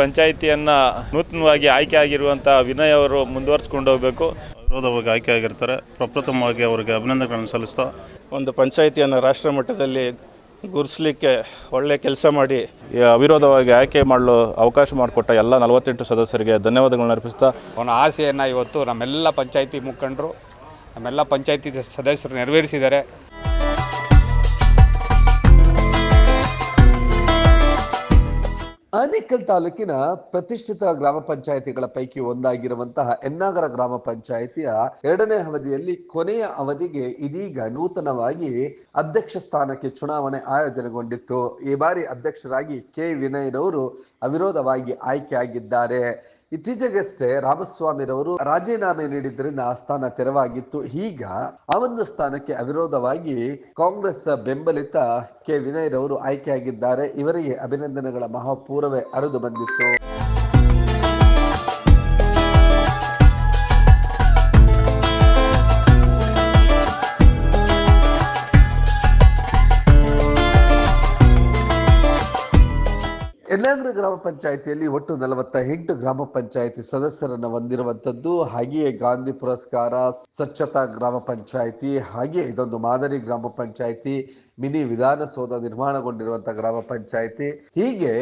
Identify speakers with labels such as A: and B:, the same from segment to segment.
A: ಪಂಚಾಯಿತಿಯನ್ನು ನೂತನವಾಗಿ ಆಯ್ಕೆ ಆಗಿರುವಂಥ ವಿನಯ್ ಅವರು ಮುಂದುವರಿಸ್ಕೊಂಡು ಹೋಗಬೇಕು.
B: ವಿರೋಧವಾಗಿ ಆಯ್ಕೆ ಆಗಿರ್ತಾರೆ. ಪ್ರಪ್ರಥಮವಾಗಿ ಅವರಿಗೆ ಅಭಿನಂದನೆಗಳನ್ನು ಸಲ್ಲಿಸ್ತಾ
C: ಒಂದು ಪಂಚಾಯಿತಿಯನ್ನು ರಾಷ್ಟ್ರ ಮಟ್ಟದಲ್ಲಿ ಗುರುಸ್ಲಿಕ್ಕೆ ಒಳ್ಳೆ ಕೆಲಸ ಮಾಡಿ
D: ಅವಿರೋಧವಾಗಿ ಆಯ್ಕೆ ಮಾಡಲು ಅವಕಾಶ ಮಾಡಿಕೊಟ್ಟ ಎಲ್ಲ ನಲವತ್ತೆಂಟು ಸದಸ್ಯರಿಗೆ ಧನ್ಯವಾದಗಳನ್ನು ಅರ್ಪಿಸ್ತಾ
E: ಅವನ ಆಸೆಯನ್ನು ಇವತ್ತು ನಮ್ಮೆಲ್ಲ ಪಂಚಾಯಿತಿ ಮುಖಂಡರು ನಮ್ಮೆಲ್ಲ ಪಂಚಾಯಿತಿ ಸದಸ್ಯರು ನೆರವೇರಿಸಿದ್ದಾರೆ.
F: ಆನೇಕಲ್ ತಾಲೂಕಿನ ಪ್ರತಿಷ್ಠಿತ ಗ್ರಾಮ ಪಂಚಾಯಿತಿಗಳ ಪೈಕಿ ಒಂದಾಗಿರುವಂತಹ ಎನ್ನಾಗರ ಗ್ರಾಮ ಪಂಚಾಯಿತಿಯ ಎರಡನೇ ಅವಧಿಯಲ್ಲಿ ಕೊನೆಯ ಅವಧಿಗೆ ಇದೀಗ ನೂತನವಾಗಿ ಅಧ್ಯಕ್ಷ ಸ್ಥಾನಕ್ಕೆ ಚುನಾವಣೆ ಆಯೋಜನೆಗೊಂಡಿತ್ತು. ಈ ಬಾರಿ ಅಧ್ಯಕ್ಷರಾಗಿ ಕೆ ವಿನಯ್ ಅವರು ಅವಿರೋಧವಾಗಿ ಆಯ್ಕೆಯಾಗಿದ್ದಾರೆ. ಇತ್ತೀಚೆಗಷ್ಟೇ ರಾಮಸ್ವಾಮಿರವರು ರಾಜೀನಾಮೆ ನೀಡಿದ್ದರಿಂದ ಆ ಸ್ಥಾನ ತೆರವಾಗಿತ್ತು. ಈಗ ಆ ಒಂದು ಸ್ಥಾನಕ್ಕೆ ಅವಿರೋಧವಾಗಿ ಕಾಂಗ್ರೆಸ್ ಬೆಂಬಲಿತ ಕೆ ವಿನಯ್ ರವರು ಆಯ್ಕೆಯಾಗಿದ್ದಾರೆ. ಇವರಿಗೆ ಅಭಿನಂದನೆಗಳ ಮಹಾಪೂರವೇ ಅರಿದು ಬಂದಿತ್ತು. ಯಲ್ಲಾಂಗ್ರ ಗ್ರಾಮ ಪಂಚಾಯಿತಿಯಲ್ಲಿ ಒಟ್ಟು ನಲವತ್ತ ಎಂಟು ಗ್ರಾಮ ಪಂಚಾಯಿತಿ ಸದಸ್ಯರನ್ನು ಹೊಂದಿರುವಂತದ್ದು ಹಾಗೆಯೇ ಗಾಂಧಿ ಪುರಸ್ಕಾರ ಸ್ವಚ್ಛತಾ ಗ್ರಾಮ ಪಂಚಾಯಿತಿ, ಹಾಗೆಯೇ ಇದೊಂದು ಮಾದರಿ ಗ್ರಾಮ ಪಂಚಾಯಿತಿ. ಮಿನಿ ವಿಧಾನಸೌಧ ನಿರ್ಮಾಣಗೊಂಡಿರುವಂತಹ ಗ್ರಾಮ ಪಂಚಾಯಿತಿ. ಹೀಗೆ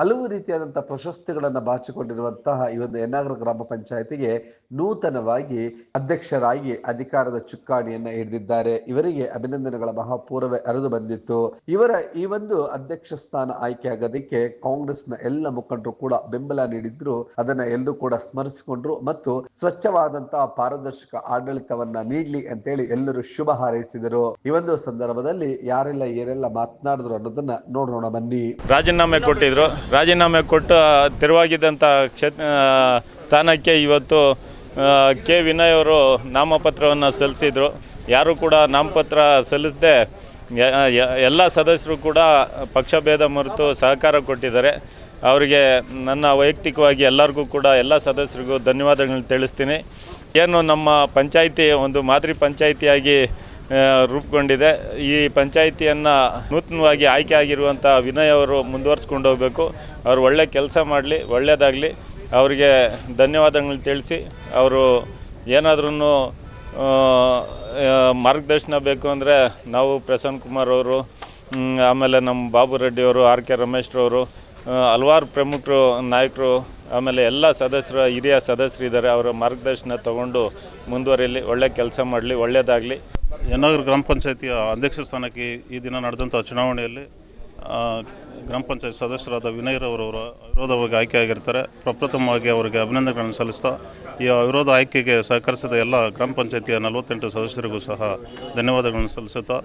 F: ಹಲವು ರೀತಿಯಾದಂತಹ ಪ್ರಶಸ್ತಿಗಳನ್ನ ಬಾಚಿಕೊಂಡಿರುವಂತಹ ಈ ಒಂದು ಯನ್ನಾಗರ ಗ್ರಾಮ ಪಂಚಾಯಿತಿಗೆ ನೂತನವಾಗಿ ಅಧ್ಯಕ್ಷರಾಗಿ ಅಧಿಕಾರದ ಚುಕ್ಕಾಣಿಯನ್ನ ಹಿಡಿದಿದ್ದಾರೆ. ಇವರಿಗೆ ಅಭಿನಂದನೆಗಳ ಮಹಾಪೂರ್ವೇ ಅರಿದು ಬಂದಿತ್ತು. ಇವರ ಈ ಒಂದು ಅಧ್ಯಕ್ಷ ಸ್ಥಾನ ಆಯ್ಕೆ ಆಗೋದಕ್ಕೆ ಕಾಂಗ್ರೆಸ್ನ ಎಲ್ಲ ಮುಖಂಡರು ಕೂಡ ಬೆಂಬಲ ನೀಡಿದ್ರು. ಅದನ್ನ ಎಲ್ಲರೂ ಕೂಡ ಸ್ಮರಿಸಿಕೊಂಡ್ರು ಮತ್ತು ಸ್ವಚ್ಛವಾದಂತಹ ಪಾರದರ್ಶಕ ಆಡಳಿತವನ್ನ ನೀಡ್ಲಿ ಅಂತೇಳಿ ಎಲ್ಲರೂ ಶುಭ ಹಾರೈಸಿದರು. ಈ ಒಂದು ಸಂದರ್ಭದಲ್ಲಿ ಯಾರೆಲ್ಲ ಏನೆಲ್ಲ ಮಾತನಾಡಿದ್ರು ಅನ್ನೋದನ್ನ ನೋಡೋಣ ಬನ್ನಿ.
A: ರಾಜೀನಾಮೆ ಕೊಟ್ಟಿದ್ರು. ರಾಜೀನಾಮೆ ಕೊಟ್ಟು ತೆರವಾಗಿದ್ದಂಥ ಕ್ಷೇತ್ರ ಸ್ಥಾನಕ್ಕೆ ಇವತ್ತು ಕೆ ವಿನಯ್ ಅವರು ನಾಮಪತ್ರವನ್ನು ಸಲ್ಲಿಸಿದ್ರು. ಯಾರು ಕೂಡ ನಾಮಪತ್ರ ಸಲ್ಲಿಸದೆ ಎಲ್ಲ ಸದಸ್ಯರು ಕೂಡ ಪಕ್ಷಭೇದ ಮರೆತು ಸಹಕಾರ ಕೊಟ್ಟಿದ್ದಾರೆ. ಅವರಿಗೆ ನನ್ನ ವೈಯಕ್ತಿಕವಾಗಿ ಎಲ್ಲರಿಗೂ ಕೂಡ ಎಲ್ಲ ಸದಸ್ಯರಿಗೂ ಧನ್ಯವಾದಗಳನ್ನ ತಿಳಿಸ್ತೀನಿ. ಏನು ನಮ್ಮ ಪಂಚಾಯಿತಿ, ಒಂದು ಮಾದರಿ ಪಂಚಾಯಿತಿಯಾಗಿ ರೂಪುಗೊಂಡಿದೆ. ಈ ಪಂಚಾಯಿತಿಯನ್ನು ನೂತನವಾಗಿ ಆಯ್ಕೆ ಆಗಿರುವಂಥ ವಿನಯ್ ಅವರು ಮುಂದುವರಿಸ್ಕೊಂಡು ಹೋಗಬೇಕು. ಅವರು ಒಳ್ಳೆ ಕೆಲಸ ಮಾಡಲಿ ಒಳ್ಳೆಯದಾಗಲಿ ಅವರಿಗೆ ಧನ್ಯವಾದಗಳನ್ನ ತಿಳಿಸಿ, ಅವರು ಏನಾದ್ರೂ ಮಾರ್ಗದರ್ಶನ ಬೇಕು ಅಂದರೆ ನಾವು ಪ್ರಸನ್ನ ಕುಮಾರ್ ಅವರು ಆಮೇಲೆ ನಮ್ಮ ಬಾಬು ರೆಡ್ಡಿ ಅವರು, ಆರ್ ಕೆ ರಮೇಶ್ರವರು ಹಲವಾರು ಪ್ರಮುಖರು, ನಾಯಕರು, ಆಮೇಲೆ ಎಲ್ಲ ಸದಸ್ಯರು, ಹಿರಿಯ ಸದಸ್ಯರಿದ್ದಾರೆ ಅವರ ಮಾರ್ಗದರ್ಶನ ತಗೊಂಡು ಮುಂದುವರಿಯಲಿ ಒಳ್ಳೆ ಕೆಲಸ ಮಾಡಲಿ ಒಳ್ಳೆಯದಾಗಲಿ
B: ಯನ್ನಾಗರ ಗ್ರಾಮ ಪಂಚಾಯತಿಯ ಅಧ್ಯಕ್ಷ ಸ್ಥಾನಕ್ಕೆ ಈ ದಿನ ನಡೆದಂಥ ಚುನಾವಣೆಯಲ್ಲಿ ಗ್ರಾಮ ಪಂಚಾಯತ್ ಸದಸ್ಯರಾದ ವಿನಯ್ ರವರವರ ವಿರೋಧವಾಗಿ ಆಯ್ಕೆಯಾಗಿರ್ತಾರೆ ಪ್ರಪ್ರಥಮವಾಗಿ ಅವರಿಗೆ ಅಭಿನಂದನೆಗಳನ್ನು ಸಲ್ಲಿಸ್ತಾ, ಈ ವಿರೋಧ ಆಯ್ಕೆಗೆ ಸಹಕರಿಸಿದ ಎಲ್ಲ ಗ್ರಾಮ ಪಂಚಾಯತಿಯ ನಲವತ್ತೆಂಟು ಸದಸ್ಯರಿಗೂ ಸಹ ಧನ್ಯವಾದಗಳನ್ನು ಸಲ್ಲಿಸುತ್ತಾ,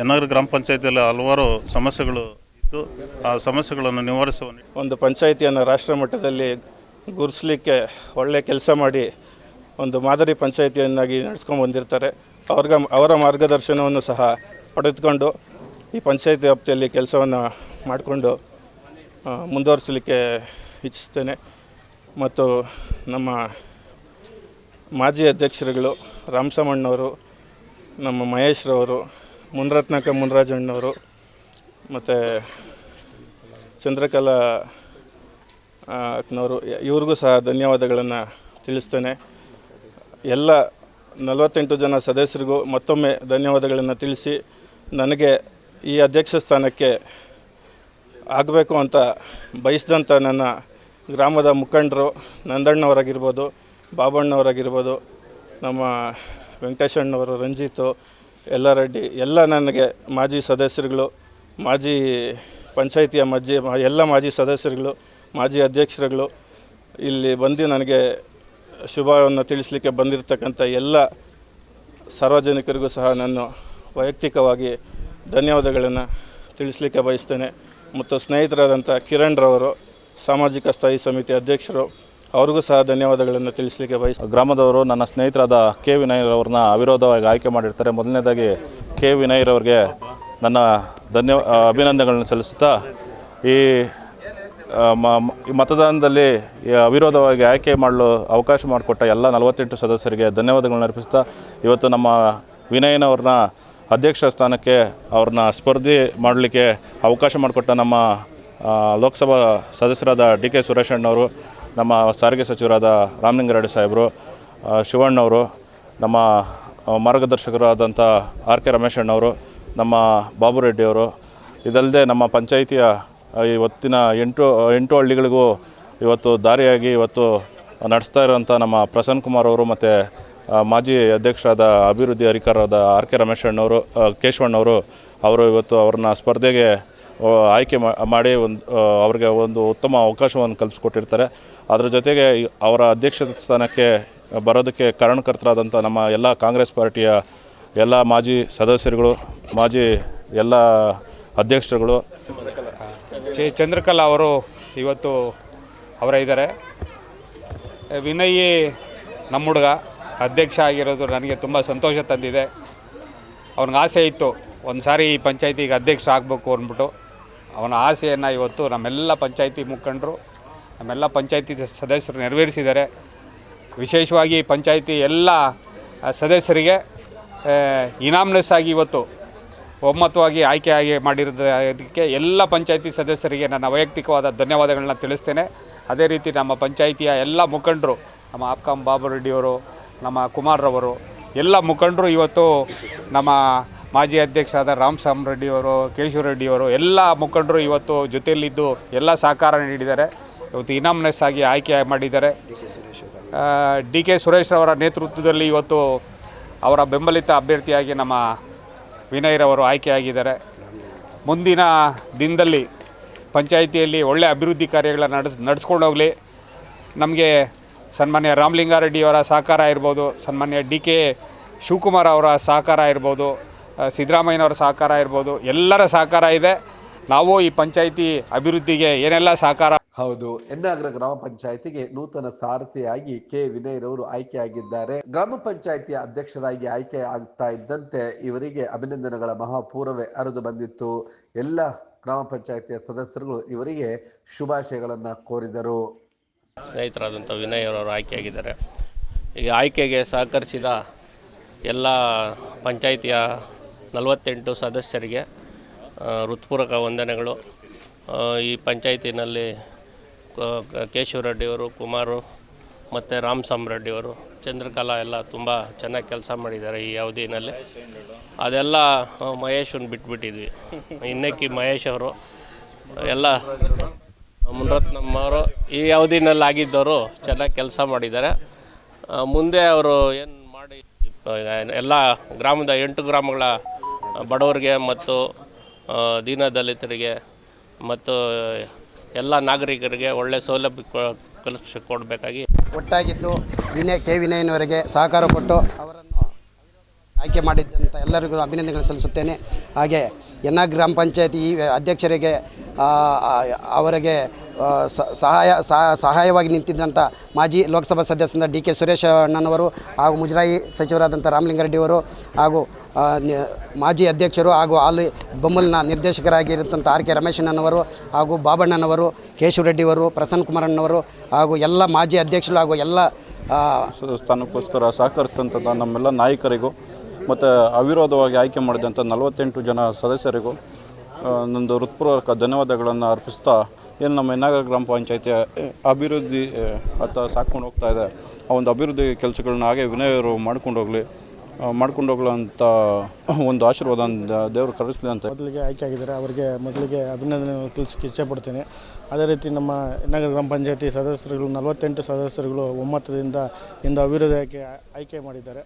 B: ಯನ್ನಗರ ಗ್ರಾಮ ಪಂಚಾಯತಿಯಲ್ಲಿ ಹಲವಾರು ಸಮಸ್ಯೆಗಳು ಇದ್ದು, ಆ ಸಮಸ್ಯೆಗಳನ್ನು ನಿವಾರಿಸುವ
C: ಒಂದು ಪಂಚಾಯಿತಿಯನ್ನು ರಾಷ್ಟ್ರ ಮಟ್ಟದಲ್ಲಿ ಗುರುಸಲಿಕ್ಕೆ ಒಳ್ಳೆಯ ಕೆಲಸ ಮಾಡಿ ಒಂದು ಮಾದರಿ ಪಂಚಾಯಿತಿಯನ್ನಾಗಿ ನಡೆಸ್ಕೊಂಡು ಬಂದಿರ್ತಾರೆ. ಅವ್ರಿಗೆ ಅವರ ಮಾರ್ಗದರ್ಶನವನ್ನು ಸಹ ಪಡೆದುಕೊಂಡು ಈ ಪಂಚಾಯತ್ ವ್ಯಾಪ್ತಿಯಲ್ಲಿ ಕೆಲಸವನ್ನು ಮಾಡಿಕೊಂಡು ಮುಂದುವರಿಸಲಿಕ್ಕೆ ಇಚ್ಛಿಸ್ತೇನೆ. ಮತ್ತು ನಮ್ಮ ಮಾಜಿ ಅಧ್ಯಕ್ಷರುಗಳು ರಾಮಸಮಣ್ಣವರು, ನಮ್ಮ ಮಹೇಶ್ರವರು ಮುನ್ರತ್ನಕ ಮುನ್ರಾಜಣ್ಣವರು, ಮತ್ತು ಚಂದ್ರಕಲಾ ಇವ್ರಿಗೂ ಸಹ ಧನ್ಯವಾದಗಳನ್ನು ತಿಳಿಸ್ತೇನೆ. ಎಲ್ಲ ನಲವತ್ತೆಂಟು ಜನ ಸದಸ್ಯರಿಗೂ ಮತ್ತೊಮ್ಮೆ ಧನ್ಯವಾದಗಳನ್ನು ತಿಳಿಸಿ ನನಗೆ ಈ ಅಧ್ಯಕ್ಷ ಸ್ಥಾನಕ್ಕೆ ಆಗಬೇಕು ಅಂತ ಬಯಸಿದಂಥ ನನ್ನ ಗ್ರಾಮದ ಮುಖಂಡರು ನಂದಣ್ಣವರಾಗಿರ್ಬೋದು, ಬಾಬಣ್ಣವರಾಗಿರ್ಬೋದು, ನಮ್ಮ ವೆಂಕಟೇಶಣ್ಣವರು, ರಂಜಿತು ಎಲ್ಲ ರೆಡ್ಡಿ ಎಲ್ಲ ನನಗೆ ಮಾಜಿ ಸದಸ್ಯರುಗಳು, ಮಾಜಿ ಪಂಚಾಯಿತಿಯ ಮಜ್ಜಿ ಎಲ್ಲ ಮಾಜಿ ಸದಸ್ಯರುಗಳು, ಮಾಜಿ ಅಧ್ಯಕ್ಷರುಗಳು ಇಲ್ಲಿ ಬಂದು ನನಗೆ ಶುಭವನ್ನು ತಿಳಿಸಲಿಕ್ಕೆ ಬಂದಿರತಕ್ಕಂಥ ಎಲ್ಲ ಸಾರ್ವಜನಿಕರಿಗೂ ಸಹ ನಾನು ವೈಯಕ್ತಿಕವಾಗಿ ಧನ್ಯವಾದಗಳನ್ನು ತಿಳಿಸಲಿಕ್ಕೆ ಬಯಸ್ತೇನೆ. ಮತ್ತು ಸ್ನೇಹಿತರಾದಂಥ ಕಿರಣ್ ರವರು, ಸಾಮಾಜಿಕ ಸ್ಥಾಯಿ ಸಮಿತಿ ಅಧ್ಯಕ್ಷರು, ಅವ್ರಿಗೂ ಸಹ ಧನ್ಯವಾದಗಳನ್ನು ತಿಳಿಸಲಿಕ್ಕೆ ಬಯಸ,
D: ಗ್ರಾಮದವರು ನನ್ನ ಸ್ನೇಹಿತರಾದ ಕೆ ವಿನಯ್ರವ್ರನ್ನ ಅವಿರೋಧವಾಗಿ ಆಯ್ಕೆ ಮಾಡಿರ್ತಾರೆ. ಮೊದಲನೇದಾಗಿ ಕೆ ವಿನಯ್ರವ್ರಿಗೆ ನನ್ನ ಧನ್ಯ ಅಭಿನಂದನೆಗಳನ್ನು ಸಲ್ಲಿಸ್ತಾ ಈ ಮತದಾನದಲ್ಲಿ ಅವಿರೋಧವಾಗಿ ಆಯ್ಕೆ ಮಾಡಲು ಅವಕಾಶ ಮಾಡಿಕೊಟ್ಟ ಎಲ್ಲ ನಲವತ್ತೆಂಟು ಸದಸ್ಯರಿಗೆ ಧನ್ಯವಾದಗಳನ್ನು ಅರ್ಪಿಸ್ತಾ ಇವತ್ತು ನಮ್ಮ ವಿನಯನವ್ರನ್ನ ಅಧ್ಯಕ್ಷ ಸ್ಥಾನಕ್ಕೆ ಅವ್ರನ್ನ ಸ್ಪರ್ಧೆ ಮಾಡಲಿಕ್ಕೆ ಅವಕಾಶ ಮಾಡಿಕೊಟ್ಟ ನಮ್ಮ ಲೋಕಸಭಾ ಸದಸ್ಯರಾದ ಡಿ ಕೆ ಸುರೇಶಣ್ಣವರು ನಮ್ಮ ಸಾರಿಗೆ ಸಚಿವರಾದ ರಾಮಲಿಂಗಾರೆಡ್ಡಿ ಸಾಹೇಬರು ಶಿವಣ್ಣವರು ನಮ್ಮ ಮಾರ್ಗದರ್ಶಕರಾದಂಥ ಆರ್ ಕೆ ರಮೇಶಣ್ಣವರು ನಮ್ಮ ಬಾಬು ರೆಡ್ಡಿಯವರು ಇದಲ್ಲದೆ ನಮ್ಮ ಪಂಚಾಯಿತಿಯ ಇವತ್ತಿನ ಎಂಟು ಎಂಟು ಹಳ್ಳಿಗಳಿಗೂ ಇವತ್ತು ದಾರಿಯಾಗಿ ಇವತ್ತು ನಡೆಸ್ತಾ ಇರುವಂಥ ನಮ್ಮ ಪ್ರಸನ್ನ ಕುಮಾರ್ ಅವರು ಮತ್ತು ಮಾಜಿ ಅಧ್ಯಕ್ಷರಾದ ಅಭಿವೃದ್ಧಿ ಅಧಿಕಾರದ ಆರ್ ಕೆ ರಮೇಶ್ ಅಣ್ಣವರು ಕೇಶವಣ್ಣವರು ಅವರು ಇವತ್ತು ಅವ್ರನ್ನ ಸ್ಪರ್ಧೆಗೆ ಆಯ್ಕೆ ಮಾಡಿ ಒಂದು ಅವ್ರಿಗೆ ಒಂದು ಉತ್ತಮ ಅವಕಾಶವನ್ನು ಕಲ್ಪಿಸ್ಕೊಟ್ಟಿರ್ತಾರೆ. ಅದರ ಜೊತೆಗೆ ಅವರ ಅಧ್ಯಕ್ಷ ಸ್ಥಾನಕ್ಕೆ ಬರೋದಕ್ಕೆ ಕಾರಣಕರ್ತರಾದಂಥ ನಮ್ಮ ಎಲ್ಲ ಕಾಂಗ್ರೆಸ್ ಪಾರ್ಟಿಯ ಎಲ್ಲ ಮಾಜಿ ಸದಸ್ಯರುಗಳು, ಮಾಜಿ ಎಲ್ಲ ಅಧ್ಯಕ್ಷರುಗಳು
E: ಚೆ ಚಂದ್ರಕಲಾ ಅವರು ಇವತ್ತು ಅವರೇ ಇದ್ದಾರೆ. ವಿನಯ್ ನಮ್ಮ ಹುಡುಗ, ಅಧ್ಯಕ್ಷ ಆಗಿರೋದು ನನಗೆ ತುಂಬ ಸಂತೋಷ ತಂದಿದೆ. ಅವ್ನಿಗೆ ಆಸೆ ಇತ್ತು, ಒಂದು ಸಾರಿ ಈ ಪಂಚಾಯತಿಗೆ ಅಧ್ಯಕ್ಷ ಆಗಬೇಕು ಅಂದ್ಬಿಟ್ಟು. ಅವನ ಆಸೆಯನ್ನು ಇವತ್ತು ನಮ್ಮೆಲ್ಲ ಪಂಚಾಯತಿ ಮುಖಂಡರು, ನಮ್ಮೆಲ್ಲ ಪಂಚಾಯತಿ ಸದಸ್ಯರು ನೆರವೇರಿಸಿದ್ದಾರೆ. ವಿಶೇಷವಾಗಿ ಪಂಚಾಯತಿ ಎಲ್ಲ ಸದಸ್ಯರಿಗೆ ಇನಾಮ್ನೆಸ್ ಆಗಿ ಇವತ್ತು ಒಮ್ಮತವಾಗಿ ಆಯ್ಕೆಯಾಗಿ ಮಾಡಿರೋದಕ್ಕೆ ಎಲ್ಲ ಪಂಚಾಯಿತಿ ಸದಸ್ಯರಿಗೆ ನನ್ನ ವೈಯಕ್ತಿಕವಾದ ಧನ್ಯವಾದಗಳನ್ನ ತಿಳಿಸ್ತೇನೆ. ಅದೇ ರೀತಿ ನಮ್ಮ ಪಂಚಾಯಿತಿಯ ಎಲ್ಲ ಮುಖಂಡರು, ನಮ್ಮ ಅಪ್ಕಂ ಬಾಬು ರೆಡ್ಡಿಯವರು ನಮ್ಮ ಕುಮಾರ್ರವರು ಎಲ್ಲ ಮುಖಂಡರು ಇವತ್ತು ನಮ್ಮ ಮಾಜಿ ಅಧ್ಯಕ್ಷರಾದ ರಾಮ್ ಸಾಮ್ ರೆಡ್ಡಿಯವರು ಕೇಶವ ರೆಡ್ಡಿಯವರು ಎಲ್ಲ ಮುಖಂಡರು ಇವತ್ತು ಜೊತೆಯಲ್ಲಿದ್ದು ಎಲ್ಲ ಸಹಕಾರ ನೀಡಿದ್ದಾರೆ. ಇವತ್ತು ಇನಾಮ್ನೆಸ್ ಆಗಿ ಆಯ್ಕೆ ಮಾಡಿದ್ದಾರೆ. ಡಿ ಕೆ ಸುರೇಶ್ ಅವರ ನೇತೃತ್ವದಲ್ಲಿ ಇವತ್ತು ಅವರ ಬೆಂಬಲಿತ ಅಭ್ಯರ್ಥಿಯಾಗಿ ನಮ್ಮ ವಿನಯ್ರವರು ಆಯ್ಕೆಯಾಗಿದ್ದಾರೆ ಮುಂದಿನ ದಿನದಲ್ಲಿ ಪಂಚಾಯಿತಿಯಲ್ಲಿ ಒಳ್ಳೆಯ ಅಭಿವೃದ್ಧಿ ಕಾರ್ಯಗಳನ್ನ ನಡೆಸ್, ನಡೆಸ್ಕೊಂಡು ಹೋಗಲಿ. ನಮಗೆ ಸನ್ಮಾನ್ಯ ರಾಮಲಿಂಗಾರೆಡ್ಡಿಯವರ ಸಹಕಾರ ಇರ್ಬೋದು, ಸನ್ಮಾನ್ಯ ಡಿ ಕೆ ಶಿವಕುಮಾರ್ ಅವರ ಸಹಕಾರ ಇರ್ಬೋದು ಸಿದ್ದರಾಮಯ್ಯನವರ ಸಹಕಾರ ಇರ್ಬೋದು, ಎಲ್ಲರ ಸಹಕಾರ ಇದೆ. ನಾವು ಈ ಪಂಚಾಯಿತಿ ಅಭಿವೃದ್ಧಿಗೆ ಏನೆಲ್ಲ ಸಹಕಾರ
F: ಹೌದು. ಎನ್ನಾಗ್ರ ಗ್ರಾಮ ಪಂಚಾಯತಿಗೆ ನೂತನ ಸಾರಥಿಯಾಗಿ ಕೆ. ವಿನಯ್ರವರು ಆಯ್ಕೆಯಾಗಿದ್ದಾರೆ. ಗ್ರಾಮ ಪಂಚಾಯತಿಯ ಅಧ್ಯಕ್ಷರಾಗಿ ಆಯ್ಕೆ ಆಗ್ತಾ ಇದ್ದಂತೆ ಇವರಿಗೆ ಅಭಿನಂದನೆಗಳ ಮಹಾಪೂರವೇ ಅರಿದು ಬಂದಿತ್ತು. ಎಲ್ಲ ಗ್ರಾಮ ಪಂಚಾಯತಿಯ ಸದಸ್ಯರುಗಳು ಇವರಿಗೆ ಶುಭಾಶಯಗಳನ್ನು ಕೋರಿದರು.
G: ಸ್ನೇಹಿತರಾದಂಥ ವಿನಯ್ ಅವರು ಆಯ್ಕೆಯಾಗಿದ್ದಾರೆ. ಈ ಆಯ್ಕೆಗೆ ಸಹಕರಿಸಿದ ಎಲ್ಲ ಪಂಚಾಯಿತಿಯ ನಲವತ್ತೆಂಟು ಸದಸ್ಯರಿಗೆ ಹೃತ್ಪೂರ್ವಕ ವಂದನೆಗಳು. ಈ ಪಂಚಾಯಿತಿನಲ್ಲಿ ಕ- ಕ- ಕೇಶವ ರೆಡ್ಡಿಯವರು, ಕುಮಾರು ಮತ್ತು ರಾಮ್ ಸಾಮ್ ರೆಡ್ಡಿಯವರು, ಚಂದ್ರಕಲಾ ಎಲ್ಲ ತುಂಬ ಚೆನ್ನಾಗಿ ಕೆಲಸ ಮಾಡಿದ್ದಾರೆ ಈ ಅವಧಿನಲ್ಲಿ. ಅದೆಲ್ಲ ಮಹೇಶನ್ ಬಿಟ್ಬಿಟ್ಟಿದ್ವಿ. ಇನ್ನಕ್ಕಿ ಮಹೇಶ್ ಅವರು, ಎಲ್ಲ ಮುನರತ್ನಮ್ಮ ಅವರು ಈ ಅವಧಿನಲ್ಲಿ ಆಗಿದ್ದವರು ಚೆನ್ನಾಗಿ ಕೆಲಸ ಮಾಡಿದ್ದಾರೆ. ಮುಂದೆ ಅವರು ಏನು ಮಾಡಿ ಎಲ್ಲ ಗ್ರಾಮದ ಎಂಟು ಗ್ರಾಮಗಳ ಬಡವರಿಗೆ ಮತ್ತು ದೀನದಲಿತರಿಗೆ ಮತ್ತು ಎಲ್ಲ ನಾಗರಿಕರಿಗೆ ಒಳ್ಳೆಯ ಸೌಲಭ್ಯ ಕಲಿಸಿ ಕೊಡಬೇಕಾಗಿ.
H: ಒಟ್ಟಾಗಿದ್ದು ವಿನಯ್, ಕೆ. ವಿನಯನವರಿಗೆ ಸಹಕಾರ ಕೊಟ್ಟು ಅವರನ್ನು ಆಯ್ಕೆ ಮಾಡಿದ್ದಂಥ ಎಲ್ಲರಿಗೂ ಅಭಿನಂದನೆಗಳು ಸಲ್ಲಿಸುತ್ತೇನೆ. ಹಾಗೆ ಎನ್ನ ಗ್ರಾಮ ಪಂಚಾಯತಿ ಅಧ್ಯಕ್ಷರಿಗೆ ಅವರಿಗೆ ಸಹಾಯ ಸಹ- ಸಹಾಯವಾಗಿ ನಿಂತಿದ್ದಂಥ ಮಾಜಿ ಲೋಕಸಭಾ ಸದಸ್ಯರಾದ ಡಿ ಕೆ ಸುರೇಶ್ ಅಣ್ಣನವರು ಹಾಗೂ ಮುಜರಾಯಿ ಸಚಿವರಾದಂಥ ರಾಮಲಿಂಗಾರೆಡ್ಡಿಯವರು ಹಾಗೂ ಮಾಜಿ ಅಧ್ಯಕ್ಷರು ಹಾಗೂ ಹಾಲಿ ಬೊಮ್ಮಲ್ನ ನಿರ್ದೇಶಕರಾಗಿರುತ್ತಂಥ ಆರ್ ಕೆ ರಮೇಶಣ್ಣನವರು ಹಾಗೂ ಬಾಬಣ್ಣನವರು ಕೇಶವ ರೆಡ್ಡಿಯವರು ಪ್ರಸನ್ನ ಕುಮಾರಣ್ಣವರು ಹಾಗೂ ಎಲ್ಲ ಮಾಜಿ ಅಧ್ಯಕ್ಷರು ಹಾಗೂ ಎಲ್ಲ
D: ಸ್ಥಾನಕ್ಕೋಸ್ಕರ ಸಹಕರಿಸಿದಂಥ ನಮ್ಮೆಲ್ಲ ನಾಯಕರಿಗೂ ಮತ್ತು ಅವಿರೋಧವಾಗಿ ಆಯ್ಕೆ ಮಾಡಿದಂಥ ನಲವತ್ತೆಂಟು ಜನ ಸದಸ್ಯರಿಗೂ ನಂದು ಹೃತ್ಪೂರ್ವಕ ಧನ್ಯವಾದಗಳನ್ನು ಅರ್ಪಿಸ್ತಾ ಏನು ನಮ್ಮ ಎನ್ನಾಗ ಗ್ರಾಮ ಪಂಚಾಯತಿ ಅಭಿವೃದ್ಧಿ ಅಥವಾ ಸಾಕ್ಕೊಂಡು ಹೋಗ್ತಾ ಇದೆ. ಆ ಒಂದು ಅಭಿವೃದ್ಧಿ ಕೆಲಸಗಳನ್ನ ಹಾಗೆ ವಿನಯರು ಮಾಡ್ಕೊಂಡು ಹೋಗಲಿ. ಮಾಡ್ಕೊಂಡು ಹೋಗ್ಲಂತ ಒಂದು ಆಶೀರ್ವಾದ ದೇವರು ಕರೆಸಲಿ ಅಂತ.
I: ಮೊದಲಿಗೆ ಆಯ್ಕೆ ಆಗಿದ್ದಾರೆ. ಅವರಿಗೆ ಮೊದಲಿಗೆ ಅಭಿನಂದನೆ ತಿಳಿಸಕ್ಕೆ ಇಷ್ಟಪಡ್ತೇನೆ ಅದೇ ರೀತಿ ನಮ್ಮ ನಗರ ಗ್ರಾಮ ಪಂಚಾಯತಿ ಸದಸ್ಯರುಗಳು, ನಲವತ್ತೆಂಟು ಸದಸ್ಯರುಗಳು ಒಮ್ಮತದಿಂದ ಇಂದು ಅಭಿವೃದ್ಧಿ ಆಯ್ಕೆ ಆಯ್ಕೆ ಮಾಡಿದ್ದಾರೆ.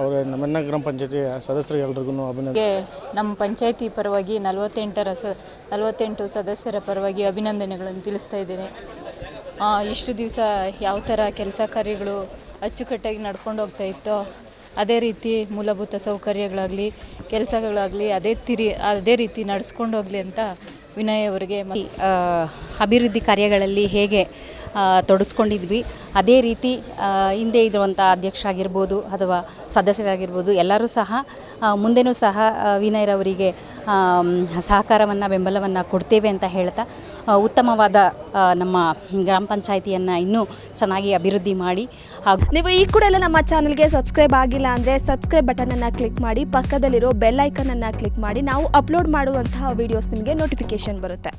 I: ಅವರ, ನಮ್ಮ ಗ್ರಾಮ ಪಂಚಾಯತಿ ಅಭಿನಂದನೆ
J: ನಮ್ಮ ಪಂಚಾಯತಿ ಪರವಾಗಿ ನಲವತ್ತೆಂಟರ ಸ ನಲವತ್ತೆಂಟು ಸದಸ್ಯರ ಪರವಾಗಿ ಅಭಿನಂದನೆಗಳನ್ನು ತಿಳಿಸ್ತಾ ಇದ್ದೇನೆ. ಇಷ್ಟು ದಿವಸ ಯಾವ ಥರ ಕೆಲಸ ಕಾರ್ಯಗಳು ಅಚ್ಚುಕಟ್ಟಾಗಿ ನಡ್ಕೊಂಡು ಹೋಗ್ತಾ ಇತ್ತೋ, ಅದೇ ರೀತಿ ಮೂಲಭೂತ ಸೌಕರ್ಯಗಳಾಗಲಿ, ಕೆಲಸಗಳಾಗಲಿ ಅದೇ ತಿರಿ ಅದೇ ರೀತಿ ನಡೆಸ್ಕೊಂಡು ಹೋಗಲಿ ಅಂತ ವಿನಯ್ ಅವರಿಗೆ
K: ಅಭಿವೃದ್ಧಿ ಕಾರ್ಯಗಳಲ್ಲಿ ಹೇಗೆ ತೊಡಗಿಸ್ಕೊಂಡಿದ್ವಿ ಅದೇ ರೀತಿ ಹಿಂದೆ ಇರುವಂಥ ಅಧ್ಯಕ್ಷರಾಗಿರ್ಬೋದು ಅಥವಾ ಸದಸ್ಯರಾಗಿರ್ಬೋದು ಎಲ್ಲರೂ ಸಹ ಮುಂದೆನೂ ಸಹ ವಿನಯ್ ವಿನಯ್ರವರಿಗೆ ಸಹಕಾರವನ್ನು, ಬೆಂಬಲವನ್ನು ಕೊಡ್ತೇವೆ ಅಂತ ಹೇಳ್ತಾ ಉತ್ತಮವಾದ ನಮ್ಮ ಗ್ರಾಮ ಪಂಚಾಯಿತಿಯನ್ನು ಇನ್ನೂ ಚೆನ್ನಾಗಿ ಅಭಿವೃದ್ಧಿ ಮಾಡಿ ಹಾಗೂ
L: ನೀವು ಈ ಕೂಡ ಎಲ್ಲ ನಮ್ಮ ಚಾನಲ್ಗೆ ಸಬ್ಸ್ಕ್ರೈಬ್ ಆಗಿಲ್ಲ ಅಂದರೆ ಸಬ್ಸ್ಕ್ರೈಬ್ ಬಟನನ್ನು ಕ್ಲಿಕ್ ಮಾಡಿ, ಪಕ್ಕದಲ್ಲಿರೋ ಬೆಲ್ ಐಕನನ್ನು ಕ್ಲಿಕ್ ಮಾಡಿ, ನಾವು ಅಪ್ಲೋಡ್ ಮಾಡುವಂತಹ ವೀಡಿಯೋಸ್ ನಿಮಗೆ ನೋಟಿಫಿಕೇಶನ್ ಬರುತ್ತೆ.